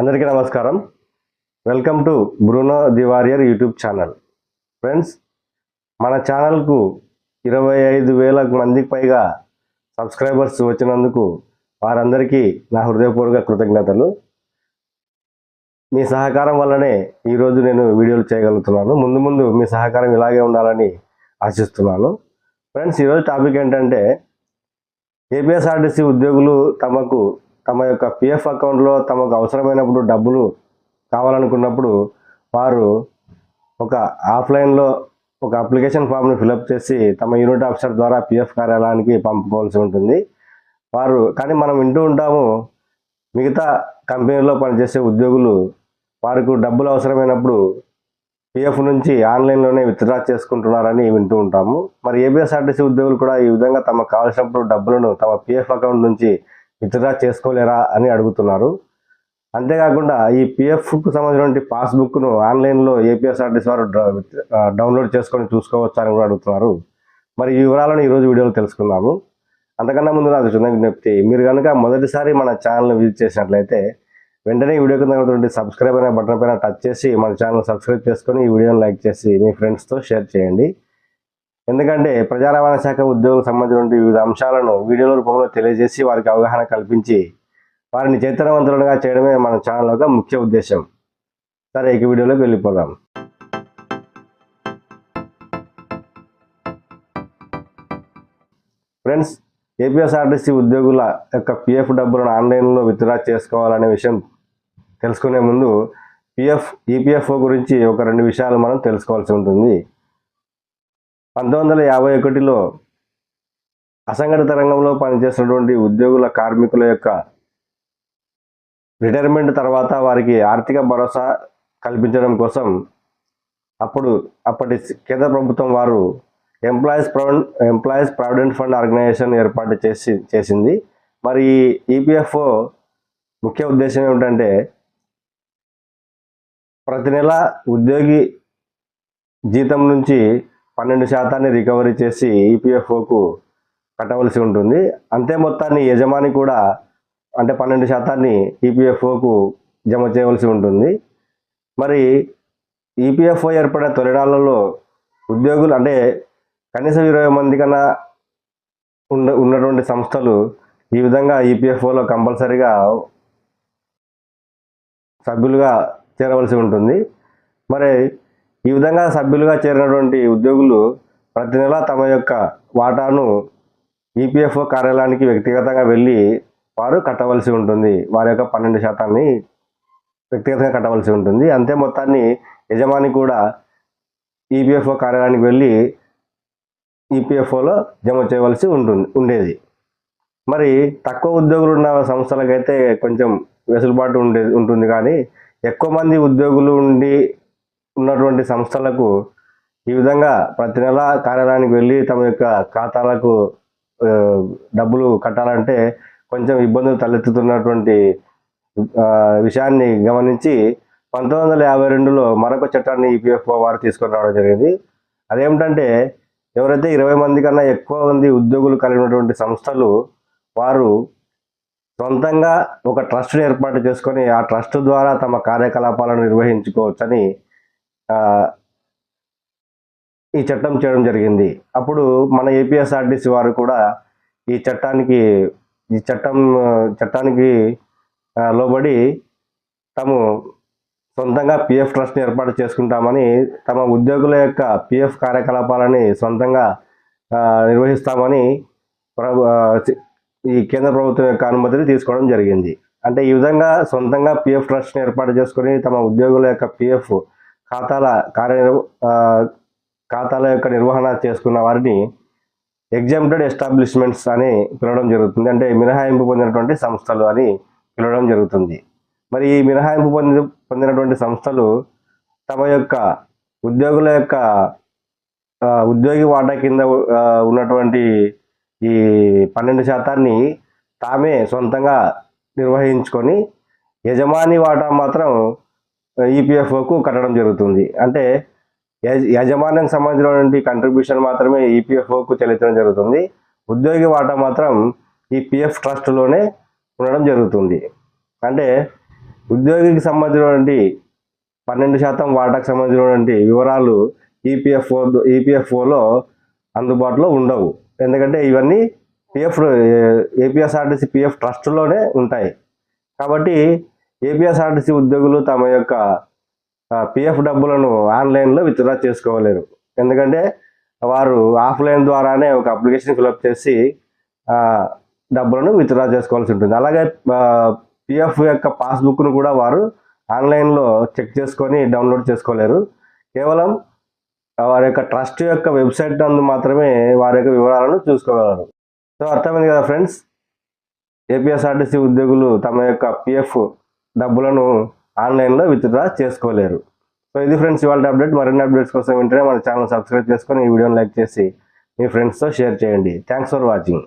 అందరికీ నమస్కారం. Welcome to Bruno the Warrior YouTube channel friends మన ఛానల్కు ఇరవై ఐదు వేల మందికి పైగా సబ్స్క్రైబర్స్ వచ్చినందుకు వారందరికీ నా హృదయపూర్వక కృతజ్ఞతలు. మీ సహకారం వల్లనే ఈరోజు నేను వీడియోలు చేయగలుగుతున్నాను. ముందు ముందు మీ సహకారం ఇలాగే ఉండాలని ఆశిస్తున్నాను. ఫ్రెండ్స్ ఈరోజు టాపిక్ ఏంటంటే ఏపీఎస్ఆర్టీసీ ఉద్యోగులు తమకు తమ యొక్క పిఎఫ్ అకౌంట్లో తమకు అవసరమైనప్పుడు డబ్బులు కావాలనుకున్నప్పుడు వారు ఒక ఆఫ్లైన్లో ఒక అప్లికేషన్ ఫామ్ను ఫిలప్ చేసి తమ యూనిట్ ఆఫీసర్ ద్వారా పిఎఫ్ కార్యాలయానికి పంపుకోవాల్సి ఉంటుంది. వారు కానీ మనం వింటూ ఉంటాము మిగతా కంపెనీలో పనిచేసే ఉద్యోగులు వారికి డబ్బులు అవసరమైనప్పుడు పిఎఫ్ నుంచి ఆన్లైన్లోనే విత్డ్రా చేసుకుంటున్నారని వింటూ ఉంటాము. మరి ఏబిఎస్ఆర్టీసీ ఉద్యోగులు కూడా ఈ విధంగా తమకు కావాల్సినప్పుడు డబ్బులను తమ పిఎఫ్ అకౌంట్ నుంచి విత్డ్రా చేసుకోలేరా అని అడుగుతున్నారు. అంతేకాకుండా ఈ పిఎఫ్కు సంబంధించిన పాస్బుక్ను ఆన్లైన్లో ఏపీఎస్ఆర్టీసీ వారు డౌన్లోడ్ చేసుకొని చూసుకోవచ్చా అని కూడా అడుగుతున్నారు. మరి ఈ వివరాలను ఈరోజు వీడియోలో తెలుసుకుందాము. అంతకన్నా ముందు నాకు చిన్న విజ్ఞప్తి. మీరు కనుక మొదటిసారి మన ఛానల్ని విజిట్ చేసినట్లయితే వెంటనే ఈ వీడియో కింద ఉన్నటువంటి సబ్స్క్రైబ్ అనే బటన్ పైన టచ్ చేసి మన ఛానల్ సబ్స్క్రైబ్ చేసుకొని ఈ వీడియోని లైక్ చేసి మీ ఫ్రెండ్స్తో షేర్ చేయండి. ఎందుకంటే ప్రజా రవాణా శాఖ ఉద్యోగులకు సంబంధించిన వివిధ అంశాలను వీడియోల రూపంలో తెలియజేసి వారికి అవగాహన కల్పించి వారిని చైతన్యవంతులుగా చేయడమే మన ఛానల్ యొక్క ముఖ్య ఉద్దేశం. సరే ఇక వీడియోలోకి వెళ్ళిపోదాం. ఫ్రెండ్స్ ఏపీఎస్ఆర్టీసీ ఉద్యోగుల యొక్క పిఎఫ్ డబ్బులను ఆన్లైన్లో విత్డ్రా చేసుకోవాలనే విషయం తెలుసుకునే ముందు పిఎఫ్ ఈపీఎఫ్ఓ గురించి ఒక రెండు విషయాలు మనం తెలుసుకోవాల్సి ఉంటుంది. పంతొమ్మిది వందల యాభై ఒకటిలో అసంఘటిత రంగంలో పనిచేసినటువంటి ఉద్యోగుల కార్మికుల యొక్క రిటైర్మెంట్ తర్వాత వారికి ఆర్థిక భరోసా కల్పించడం కోసం అప్పుడు అప్పటి కేంద్ర ప్రభుత్వం వారు employees provident employees provident fund organisation ఏర్పాటు చేసి చేసింది. మరి ఈ ఈపీఎఫ్ఓ ముఖ్య ఉద్దేశం ఏమిటంటే ప్రతి నెల ఉద్యోగి జీతం నుంచి పన్నెండు శాతాన్ని రికవరీ చేసి ఈపీఎఫ్ఓకు కట్టవలసి ఉంటుంది. అంతే మొత్తాన్ని యజమాని కూడా అంటే పన్నెండు శాతాన్ని ఈపీఎఫ్ఓకు జమ చేయవలసి ఉంటుంది. మరి ఈపీఎఫ్ఓ ఏర్పడిన తొలినాళ్ళలో ఉద్యోగులు అంటే కనీసం ఇరవై మంది కన్నా ఉన్న ఉన్నటువంటి సంస్థలు ఈ విధంగా ఈపీఎఫ్ఓలో కంపల్సరీగా సభ్యులుగా చేరవలసి ఉంటుంది. మరి ఈ విధంగా సభ్యులుగా చేరినటువంటి ఉద్యోగులు ప్రతి నెల తమ యొక్క వాటాను ఈపీఎఫ్ఓ కార్యాలయానికి వ్యక్తిగతంగా వెళ్ళి వారు కట్టవలసి ఉంటుంది. వారి యొక్క పన్నెండు శాతాన్ని వ్యక్తిగతంగా కట్టవలసి ఉంటుంది. అంతే మొత్తాన్ని యజమాని కూడా ఈపీఎఫ్ఓ కార్యాలయానికి వెళ్ళి ఈపీఎఫ్ఓలో జమ చేయవలసి ఉంటుంది ఉండేది. మరి తక్కువ ఉద్యోగులు ఉన్న సంస్థలకైతే కొంచెం వెసులుబాటు ఉండే ఉంటుంది. కానీ ఎక్కువ మంది ఉద్యోగులు ఉండి ఉన్నటువంటి సంస్థలకు ఈ విధంగా ప్రతి నెల కార్యాలయానికి వెళ్ళి తమ యొక్క ఖాతాలకు డబ్బులు కట్టాలంటే కొంచెం ఇబ్బందులు తలెత్తుతున్నటువంటి విషయాన్ని గమనించి పంతొమ్మిది వందల యాభై రెండులో మరొక చట్టాన్ని ఈపీఎఫ్ఓ వారు తీసుకొని రావడం జరిగింది. అదేమిటంటే ఎవరైతే ఇరవై మంది కన్నా ఎక్కువ మంది ఉద్యోగులు కలిగినటువంటి సంస్థలు వారు సొంతంగా ఒక ట్రస్ట్ని ఏర్పాటు చేసుకొని ఆ ట్రస్ట్ ద్వారా తమ కార్యకలాపాలను నిర్వహించుకోవచ్చని ఈ చట్టం చేయడం జరిగింది. అప్పుడు మన ఏపీఎస్ఆర్టీసీ వారు కూడా ఈ చట్టానికి ఈ చట్టం చట్టానికి లోబడి తాము సొంతంగా పిఎఫ్ ట్రస్ట్ని ఏర్పాటు చేసుకుంటామని తమ ఉద్యోగుల యొక్క పిఎఫ్ కార్యకలాపాలని సొంతంగా నిర్వహిస్తామని ప్రభు ఈ కేంద్ర ప్రభుత్వం యొక్క అనుమతిని తీసుకోవడం జరిగింది. అంటే ఈ విధంగా సొంతంగా పిఎఫ్ ట్రస్ట్ని ఏర్పాటు చేసుకొని తమ ఉద్యోగుల యొక్క పిఎఫ్ ఖాతాల కార్య ఖాతాల యొక్క నిర్వహణ చేసుకున్న వారిని ఎగ్జామ్టెడ్ ఎస్టాబ్లిష్మెంట్స్ అని పిలవడం జరుగుతుంది. అంటే మినహాయింపు పొందినటువంటి సంస్థలు అని పిలవడం జరుగుతుంది. మరి ఈ మినహాయింపు పొంది పొందినటువంటి సంస్థలు తమ యొక్క ఉద్యోగుల యొక్క ఉద్యోగి వాటా కింద ఉన్నటువంటి ఈ పన్నెండు శాతాన్ని తామే సొంతంగా నిర్వహించుకొని యజమాని వాటా మాత్రం ఈపీఎఫ్ఓకు కట్టడం జరుగుతుంది. అంటే యజ- యజమానికి సంబంధించినటువంటి కంట్రిబ్యూషన్ మాత్రమే ఈపీఎఫ్ఓకు చెల్లించడం జరుగుతుంది. ఉద్యోగి వాటా మాత్రం ఈ పిఎఫ్ ట్రస్ట్లోనే ఉండడం జరుగుతుంది. అంటే ఉద్యోగికి సంబంధించినటువంటి పన్నెండు శాతం వాటాకు సంబంధించినటువంటి వివరాలు ఈపీఎఫ్ఓ ఈపీఎఫ్ఓలో అందుబాటులో ఉండవు. ఎందుకంటే ఇవన్నీ పిఎఫ్ ఏపీఎస్ఆర్టీసీ పిఎఫ్ ట్రస్ట్లోనే ఉంటాయి. కాబట్టి ఏపీఎస్ఆర్టీసీ ఉద్యోగులు తమ యొక్క పిఎఫ్ డబ్బులను ఆన్లైన్లో విత్డ్రా చేసుకోలేరు ఎందుకంటే వారు ఆఫ్లైన్ ద్వారానే ఒక అప్లికేషన్ ఫిలప్ చేసి డబ్బులను విత్డ్రా చేసుకోవాల్సి ఉంటుంది. అలాగే పిఎఫ్ యొక్క పాస్బుక్ను కూడా వారు ఆన్లైన్లో చెక్ చేసుకొని డౌన్లోడ్ చేసుకోలేరు. కేవలం వారి యొక్క ట్రస్ట్ యొక్క వెబ్సైట్ నందు మాత్రమే వారి యొక్క వివరాలను చూసుకోగలరు. సో అర్థమైంది కదా ఫ్రెండ్స్? ఏపీఎస్ఆర్టీసీ ఉద్యోగులు తమ యొక్క పిఎఫ్ డబ్బులను ఆన్లైన్లో విత్డ్రా చేసుకోలేరు. సో ఇది ఫ్రెండ్స్ ఇవాళ అప్డేట్. మరిన్ని అప్డేట్స్ కోసం వెంటనే మన ఛానల్ సబ్స్క్రైబ్ చేసుకొని ఈ వీడియోని లైక్ చేసి మీ ఫ్రెండ్స్తో షేర్ చేయండి. Thanks for watching.